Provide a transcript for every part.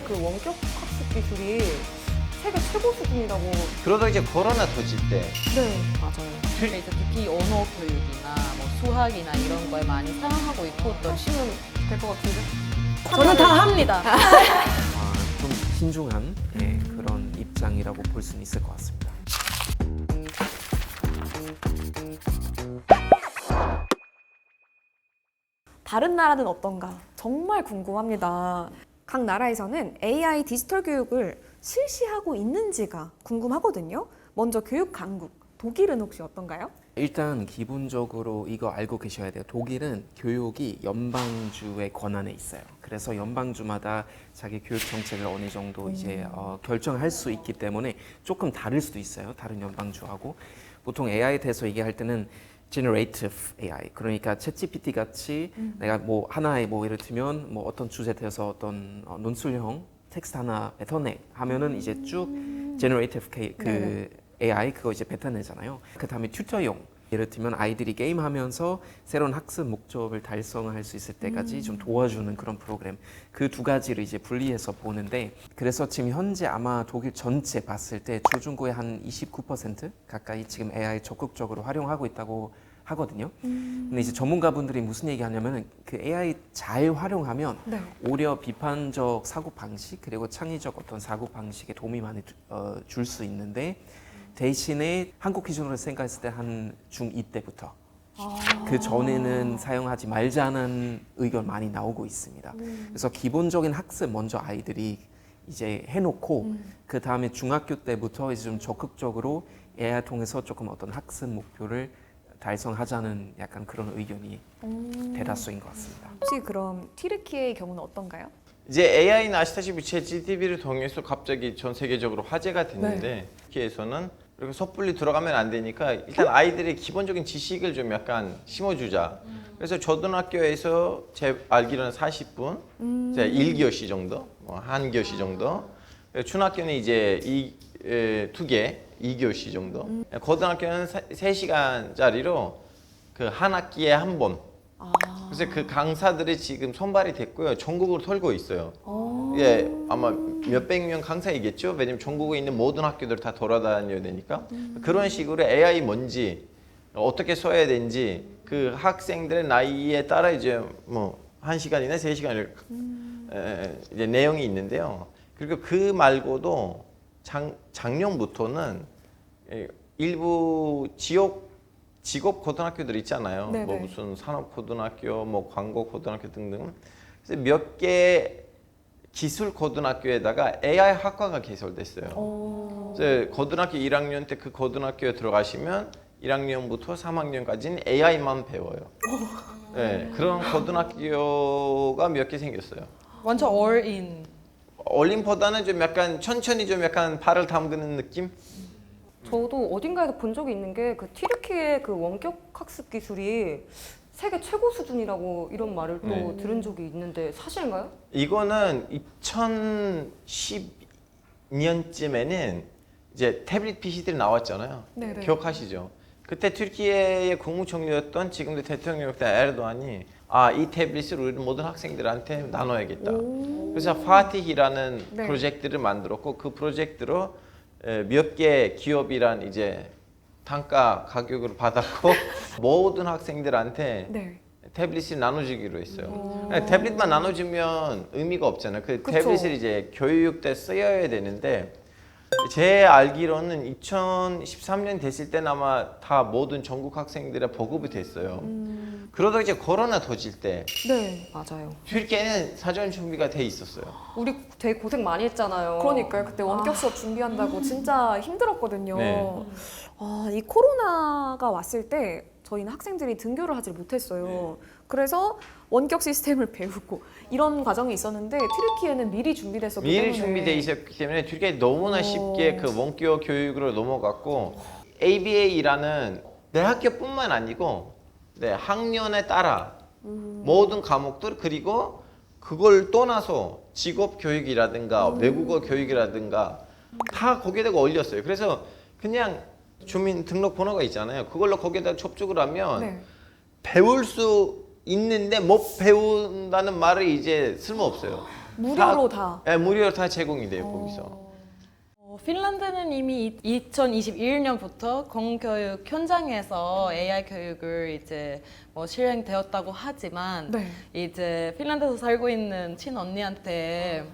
그 원격 학습 기술이 세계 최고 수준이라고. 그러다 이제 코로나 터질 때 네, 맞아요. 근데 이제 특히 언어 교육이나 뭐 수학이나 이런 거에 많이 사용하고 있고 또 치면 될 것 같은데. 저는 다 합니다. 아, 좀 신중한 예, 그런 입장이라고 볼 수는 있을 것 같습니다. 다른 나라는 어떤가 정말 궁금합니다. 각 나라에서는 AI 디지털 교육을 실시하고 있는지가 궁금하거든요. 먼저 교육 강국 독일은 혹시 어떤가요? 일단 기본적으로 이거 알고 계셔야 돼요. 독일은 교육이 연방주의 권한에 있어요. 그래서 연방주마다 자기 교육 정책을 어느 정도 이제 어, 결정할 수 있기 때문에 조금 다를 수도 있어요. 다른 연방주하고 보통 AI에 대해서 얘기할 때는 generative AI 그러니까 챗GPT 같이 내가 뭐 하나의 뭐 예를 들면 뭐 어떤 주제에 대해서 어떤 어, 논술형 텍스트 하나 뱉어내 하면은 이제 쭉 generative K, 그 네네. AI 그거 이제 뱉어내잖아요. 그 다음에 튜터용 예를 들면 아이들이 게임하면서 새로운 학습 목적을 달성할 수 있을 때까지 좀 도와주는 그런 프로그램 그 두 가지를 이제 분리해서 보는데 그래서 지금 현재 아마 독일 전체 봤을 때 초중고의 한 29% 가까이 지금 AI 적극적으로 활용하고 있다고 하거든요. 근데 이제 전문가분들이 무슨 얘기 하냐면은 그 AI 잘 활용하면 네. 오히려 비판적 사고 방식 그리고 창의적 어떤 사고 방식에 도움이 많이 어, 줄수 있는데 대신에 한국 기준으로 생각했을 때 한 중2 때부터 그 전에는 사용하지 말자는 의견 많이 나오고 있습니다. 그래서 기본적인 학습 먼저 아이들이 이제 해놓고 그 다음에 중학교 때부터 이제 좀 적극적으로 AI 통해서 조금 어떤 학습 목표를 달성하자는 약간 그런 의견이 대다수인 것 같습니다. 혹시 그럼 튀르키의 경우는 어떤가요? 이제 AI는 아시다시피 챗GPT를 통해서 갑자기 전 세계적으로 화제가 됐는데 터키에서는 이렇게 섣불리 들어가면 안 되니까 일단 아이들의 기본적인 지식을 좀 약간 심어주자. 그래서 초등학교에서 제 알기로는 40분, 이제 1교시 정도, 뭐한 교시 정도. 그리고 중학교는 이제 이, 에, 두 개, 2교시 정도. 고등학교는 3시간짜리로 그 한 학기에 한 번. 그래서 그 강사들이 지금 선발이 됐고요. 전국으로 털고 있어요. 예, 아마 몇백 명 강사이겠죠. 왜냐면 전국에 있는 모든 학교들 다 돌아다녀야 되니까. 그런 식으로 AI 뭔지 어떻게 써야 되는지 그 학생들의 나이에 따라 이제 뭐 한 시간이나 세 시간을 에, 이제 내용이 있는데요. 그리고 그 말고도 작, 작년부터는 예, 일부 지역 직업 고등학교들 있잖아요. 네네. 뭐 무슨 산업 고등학교, 뭐 광고 고등학교 등등. 그래서 몇 개 기술 고등학교에다가 AI 학과가 개설됐어요. 그래서 고등학교 1학년 때 그 고등학교에 들어가시면 1학년부터 3학년까지는 AI만 배워요. 네, 그런 고등학교가 몇 개 생겼어요. 완전 all in. 올림보다는 좀 약간 천천히 좀 약간 발을 담그는 느낌? 저도 어딘가에서 본 적이 있는 게 그 튀르키의 그 원격 학습 기술이 세계 최고 수준이라고 이런 말을 또 네. 들은 적이 있는데 사실인가요? 이거는 2012년쯤에는 이제 태블릿 PC들이 나왔잖아요. 네네. 기억하시죠? 그때 튀르키예의 국무총리였던 지금도 대통령이었던 에르도안이 아 이 태블릿을 우리 모든 학생들한테 나눠야겠다. 그래서 파티히라는 네. 프로젝트를 만들었고 그 프로젝트로 몇개 기업이란 이제 단가 가격으로 받았고 모든 학생들한테 네. 태블릿을 나눠주기로 했어요. 네, 태블릿만 나눠주면 의미가 없잖아요. 그 그쵸. 태블릿을 이제 교육 때 쓰여야 되는데 제 알기로는 2013년 됐을 때는 아마 다 모든 전국 학생들에 보급이 됐어요. 그러다 이제 코로나 터질 때 네, 맞아요. 튀르키예는 사전 준비가 돼 있었어요. 우리 되게 고생 많이 했잖아요. 그러니까요. 그때 원격 수업 준비한다고 진짜 힘들었거든요. 네. 아, 이 코로나가 왔을 때 저희는 학생들이 등교를 하질 못했어요. 그래서 원격 시스템을 배우고 이런 과정이 있었는데 튀르키예는 미리 준비됐었기 미리 때문에 준비돼 있었기 때문에 튀르키예 너무나 오. 쉽게 그 원격 교육으로 넘어갔고 ABA라는 내 학교뿐만 아니고 내 학년에 따라 모든 과목들 그리고 그걸 떠나서 직업 교육이라든가 외국어 교육이라든가 다 거기에다가 올렸어요. 그래서 그냥 주민 등록번호가 있잖아요. 그걸로 거기에다 접촉을 하면 네. 배울 수 있는데 못 배운다는 말이 이제 쓸모 없어요. 무료로 다. 예, 무료로 다 제공이 돼요 거기서. 어, 핀란드는 이미 2021년부터 공교육 현장에서 AI 교육을 이제 뭐 실행되었다고 하지만 네. 이제 핀란드에서 살고 있는 친 언니한테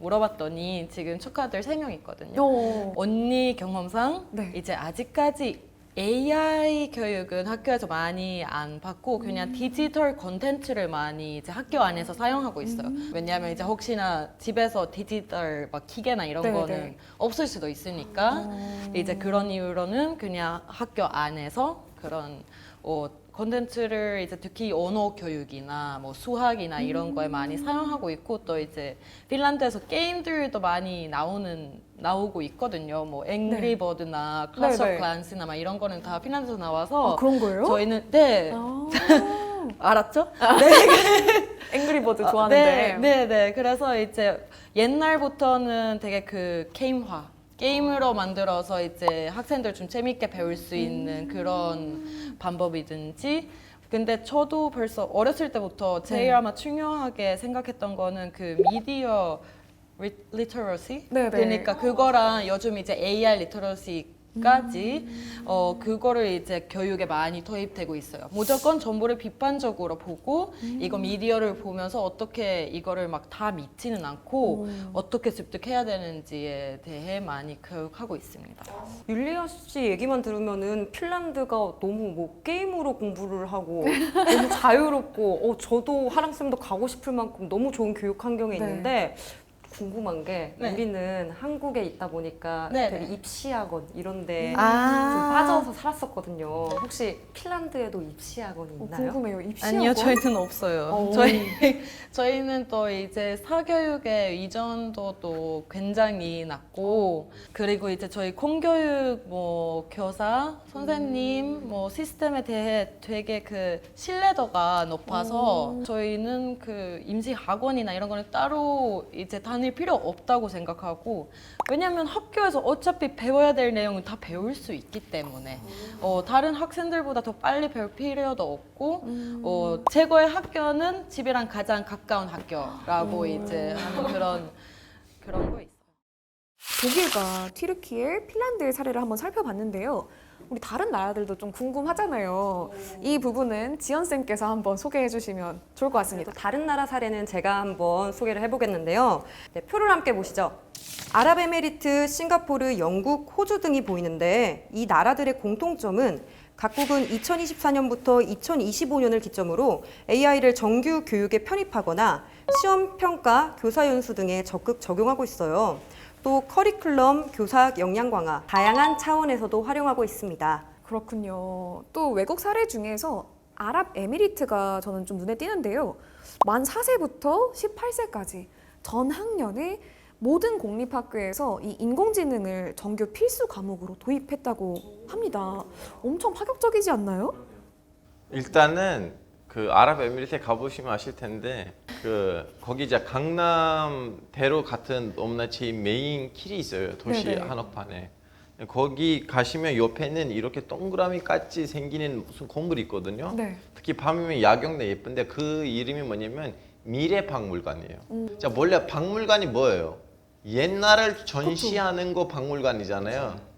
물어봤더니 지금 조카들 세 명 있거든요. 어. 언니 경험상 네. 이제 아직까지 AI 교육은 학교에서 많이 안 받고 음. 그냥 디지털 콘텐츠를 많이 이제 학교 안에서 사용하고 있어요. 음. 왜냐하면 이제 혹시나 집에서 디지털 막 기계나 이런 네, 거는 네. 없을 수도 있으니까 어. 이제 그런 이유로는 그냥 학교 안에서 그런 어, 콘텐츠를 이제 특히 언어 교육이나 뭐 수학이나 이런 거에 많이 사용하고 있고 또 이제 핀란드에서 게임들도 많이 나오는 나오고 있거든요. 뭐 앵그리 버드나 네, 네. 오브 클랜스나 막 이런 거는 다 핀란드에서 나와서 아, 그런 거예요? 저희는 네 아. 알았죠? 앵그리버드 아, 좋아하는데. 네, 네, 네. 그래서 이제 옛날부터는 되게 그 게임화, 게임으로 만들어서 이제 학생들 좀 재밌게 배울 수 있는 그런 방법이든지. 근데 저도 벌써 어렸을 때부터 제일 네. 아마 중요하게 생각했던 거는 그 미디어 리, 리터러시 네, 네. 그러니까 그거랑 요즘 이제 AI 리터러시 까지 음. 어 그거를 이제 교육에 많이 도입되고 있어요. 무조건 정보를 비판적으로 보고 음. 이거 미디어를 보면서 어떻게 이거를 막 다 믿지는 않고 어떻게 습득해야 되는지에 대해 많이 교육하고 있습니다. 율리아 씨 얘기만 들으면은 핀란드가 너무 뭐 게임으로 공부를 하고 너무 자유롭고 어 저도 하랑 쌤도 가고 싶을 만큼 너무 좋은 교육 환경에 네. 있는데 궁금한 게 네. 우리는 한국에 있다 보니까 네, 되게 네. 입시학원 이런데 아. 좀 빠져서 살았었거든요. 혹시 핀란드에도 입시학원이 어, 있나요? 궁금해요. 입시학원? 아니요, 저희는 없어요. 어. 저희 저희는 또 이제 사교육의 이전도도 굉장히 낮고 그리고 이제 저희 공교육 뭐 교사 선생님 뭐 시스템에 대해 되게 그 신뢰도가 높아서 저희는 그 임시 학원이나 이런 거는 따로 이제 다닐 필요 없다고 생각하고 왜냐면 학교에서 어차피 배워야 될 내용은 다 배울 수 있기 때문에 어, 다른 학생들보다 더 빨리 배울 필요도 없고 어, 최고의 학교는 집이랑 가장 가까운 학교라고 이제 하는 그런 그런 거 있어요. 독일과 튀르키예, 핀란드의 사례를 한번 살펴봤는데요. 우리 다른 나라들도 좀 궁금하잖아요. 이 부분은 지연 쌤께서 한번 소개해 주시면 좋을 것 같습니다. 또 다른 나라 사례는 제가 한번 소개를 해보겠는데요. 네, 표를 함께 보시죠. 아랍에미리트, 싱가포르, 영국, 호주 등이 보이는데 이 나라들의 공통점은 각국은 2024년부터 2025년을 기점으로 AI를 정규 교육에 편입하거나 시험 평가, 교사 연수 등에 적극 적용하고 있어요. 또 커리큘럼, 교사 역량 강화, 다양한 차원에서도 활용하고 있습니다. 그렇군요. 또 외국 사례 중에서 아랍에미리트가 저는 좀 눈에 띄는데요. 만 4세부터 18세까지 전 학년에 모든 공립학교에서 이 인공지능을 정규 필수 과목으로 도입했다고 합니다. 엄청 파격적이지 않나요? 일단은 그 아랍에미리트에 가보시면 아실 텐데 그 거기 이제 강남대로 같은 제일 메인 길이 있어요 도시 네네. 한옥판에. 거기 가시면 옆에는 이렇게 동그라미 같이 생기는 무슨 건물이 있거든요. 네. 특히 밤이면 야경도 예쁜데 그 이름이 뭐냐면 미래 박물관이에요. 자 원래 박물관이 뭐예요? 옛날을 전시하는 거 박물관이잖아요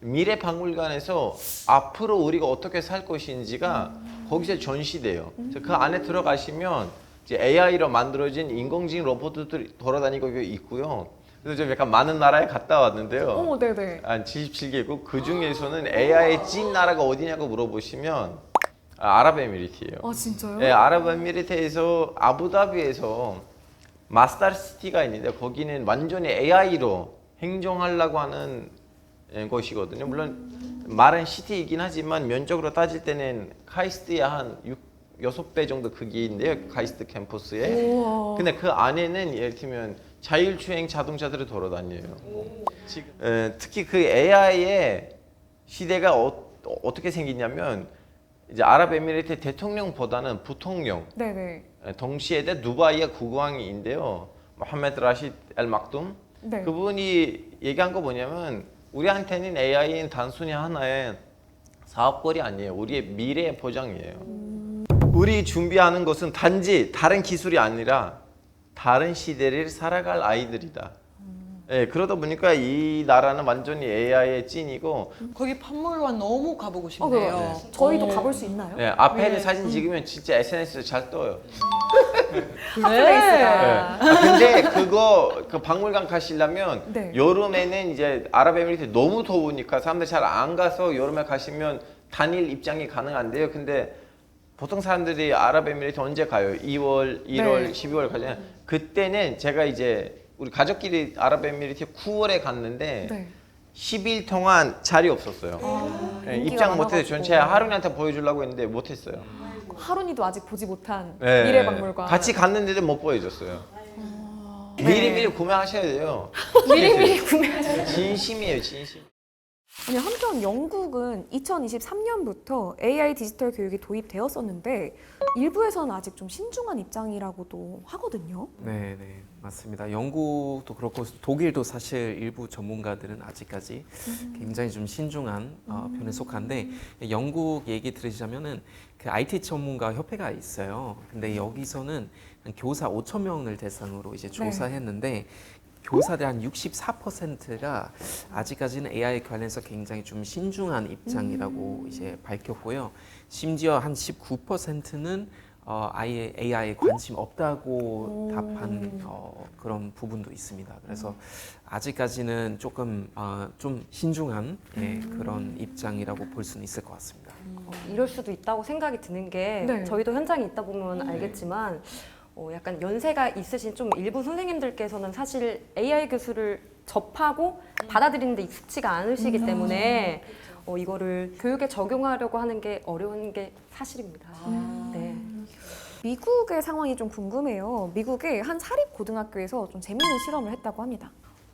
미래 박물관에서 앞으로 우리가 어떻게 살 것인지가 거기서 전시돼요. 그래서 그 안에 들어가시면 이제 AI로 만들어진 인공지능 로봇들이 돌아다니고 있고요. 그래서 좀 약간 많은 나라에 갔다 왔는데요. 어, 네네. 한 77개국 그 중에서는 AI의 찐 나라가 어디냐고 물어보시면 아, 아랍에미리트예요. 아 진짜요? 네, 아랍에미리트에서 아부다비에서 마스터 시티가 있는데 거기는 완전히 AI로 행정하려고 하는 예, 곳이거든요. 물론 말은 시티이긴 하지만 면적으로 따질 때는 카이스트의 한 6, 6배 정도 크기인데요. 카이스트 캠퍼스에. 우와. 근데 그 안에는 예를 들면 자율주행 자동차들이 돌아다녀요. 지금 에, 특히 그 AI의 시대가 어, 떻게 생기냐면 이제 아랍에미리트 대통령보다는 부통령 네네. 에, 동시에 두바이의 국왕인데요. 모하메드 라시드 엘 막둠 네. 그분이 얘기한 거 뭐냐면 우리한테는 AI는 단순히 하나의 사업거리 아니에요. 우리의 미래의 보장이에요. 우리 준비하는 것은 단지 다른 기술이 아니라 다른 시대를 살아갈 아이들이다. 예, 그러다 보니까 이 나라는 완전히 AI의 찐이고 거기 박물관 너무 가보고 어, 싶네요. 그래요. 저희도 어. 가볼 수 있나요? 예, 앞에 있는 네. 사진 찍으면 진짜 SNS에 잘 떠요. 핫플레이스다. 예. 아, 근데 그거 그 박물관 가시려면 네. 여름에는 이제 아랍에미리트 너무 더우니까 사람들 잘안 가서 여름에 가시면 단일 입장이 가능한데요. 근데 보통 사람들이 아랍에미리트 언제 가요? 2월, 1월, 네. 12월 가잖아요. 그때는 제가 이제 우리 가족끼리 아랍에미리트 9월에 갔는데 네. 10일 동안 자리 없었어요. 예, 인기가 입장 못해서 많아가지고. 전체 하루한테 보여주려고 했는데 못했어요. 하루니도 아직 보지 못한 네. 미래박물관. 같이 갔는데도 못 보여줬어요. 미리미리 구매하셔야 돼요. 미리미리 구매하셔야 진심이에요, 진심. 아니 한편 영국은 2023년부터 AI 디지털 교육이 도입되었었는데 일부에서는 아직 좀 신중한 입장이라고도 하거든요. 네, 네, 맞습니다. 영국도 그렇고 독일도 사실 일부 전문가들은 아직까지 굉장히 좀 신중한 어, 편에 속한데 영국 얘기 들으시자면은 그 IT 전문가 협회가 있어요. 근데 여기서는 한 교사 5천 명을 대상으로 이제 조사했는데 교사들 한 64%가 아직까지는 AI 관련해서 굉장히 좀 신중한 입장이라고 이제 밝혔고요. 심지어 한 19%는 어, 아예 AI에 관심 없다고 답한 어, 그런 부분도 있습니다. 그래서 아직까지는 조금 어, 좀 신중한 예, 그런 입장이라고 볼 수는 있을 것 같습니다. 어, 이럴 수도 있다고 생각이 드는 게 네. 저희도 현장에 있다 보면 알겠지만 어, 약간 연세가 있으신 좀 일부 선생님들께서는 사실 AI 교수를 접하고 받아들이는데 익숙치가 않으시기 때문에 어, 이거를 교육에 적용하려고 하는 게 어려운 게 사실입니다. 네. 미국의 상황이 좀 궁금해요. 미국의 한 사립 고등학교에서 좀 재밌는 실험을 했다고 합니다.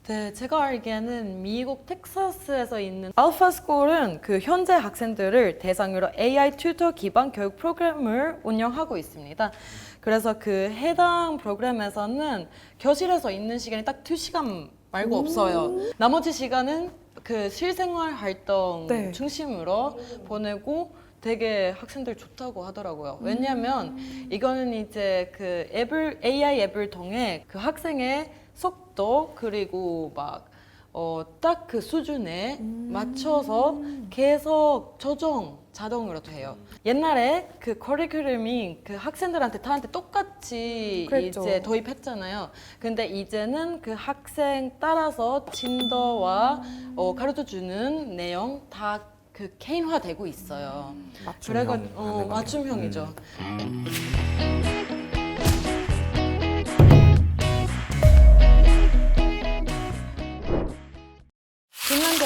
네, 제가 알기에는 미국 텍사스에서 있는 알파스쿨은 그 현재 학생들을 대상으로 AI 튜터 기반 교육 프로그램을 운영하고 있습니다. 그래서 그 해당 프로그램에서는 교실에서 있는 시간이 딱 두 시간 말고 없어요. 나머지 시간은 그 실생활 활동 네. 중심으로 보내고 되게 학생들 좋다고 하더라고요. 왜냐하면 이거는 이제 그 앱을 AI 앱을 통해 그 학생의 속도 그리고 막 어, 딱 그 수준에 맞춰서 계속 조정 자동으로 돼요. 옛날에 그 커리큘럼이 그 학생들한테 다한테 똑같이 그랬죠. 이제 도입했잖아요. 근데 이제는 그 학생 따라서 진도와 어, 가르쳐 주는 내용 다 그 개인화되고 있어요. 맞춤형 그래가 어. 맞춤형이죠. 음.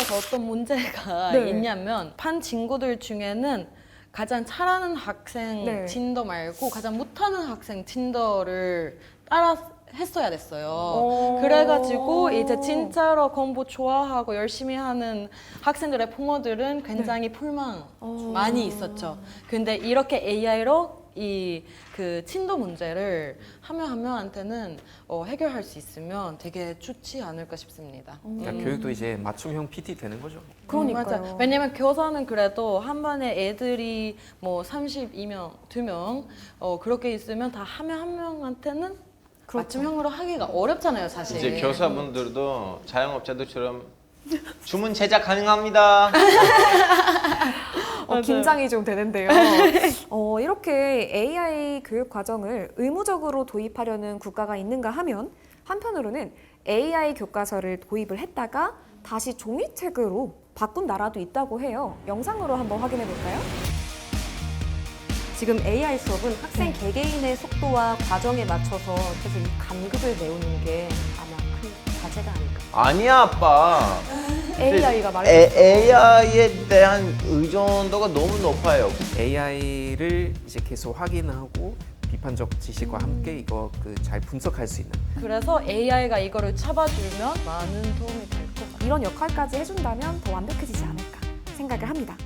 핀란드에서 어떤 문제가 네. 있냐면 판 친구들 중에는 가장 잘하는 학생 네. 진도 말고 가장 못하는 학생 진도를 따라 했어야 됐어요. 오. 그래가지고 이제 진짜로 공부 좋아하고 열심히 하는 학생들의 부모들은 굉장히 불만 어. 많이 있었죠. 근데 이렇게 AI로 이 그 친도 문제를 한명한 명한테는 어, 해결할 수 있으면 되게 좋지 않을까 싶습니다. 그러니까 음. 교육도 이제 맞춤형 PT 되는 거죠. 그러니까요. 음, 맞아. 왜냐면 교사는 그래도 한 반에 애들이 뭐 32명, 2명 어, 그렇게 있으면 다한명한 명한테는 그렇죠. 맞춤형으로 하기가 어렵잖아요, 사실. 이제 교사분들도 자영업자들처럼 주문 제작 가능합니다. 어. 긴장이 좀 되는데요. 어, 이렇게 AI 교육 과정을 의무적으로 도입하려는 국가가 있는가 하면 한편으로는 AI 교과서를 도입을 했다가 다시 종이책으로 바꾼 나라도 있다고 해요. 영상으로 한번 확인해 볼까요? 지금 AI 수업은 학생 개개인의 속도와 과정에 맞춰서 계속 이 간극을 메우는 게 아마 큰 과제가 아닐까. 아니야, 아빠. AI가 말해. 에, AI에 대한 의존도가 너무 높아요. AI를 이제 계속 확인하고 비판적 지식과 함께 이거 그 잘 분석할 수 있는 그래서 AI가 이거를 잡아주면 많은 도움이 될 것 같아요. 이런 역할까지 해준다면 더 완벽해지지 않을까 생각을 합니다.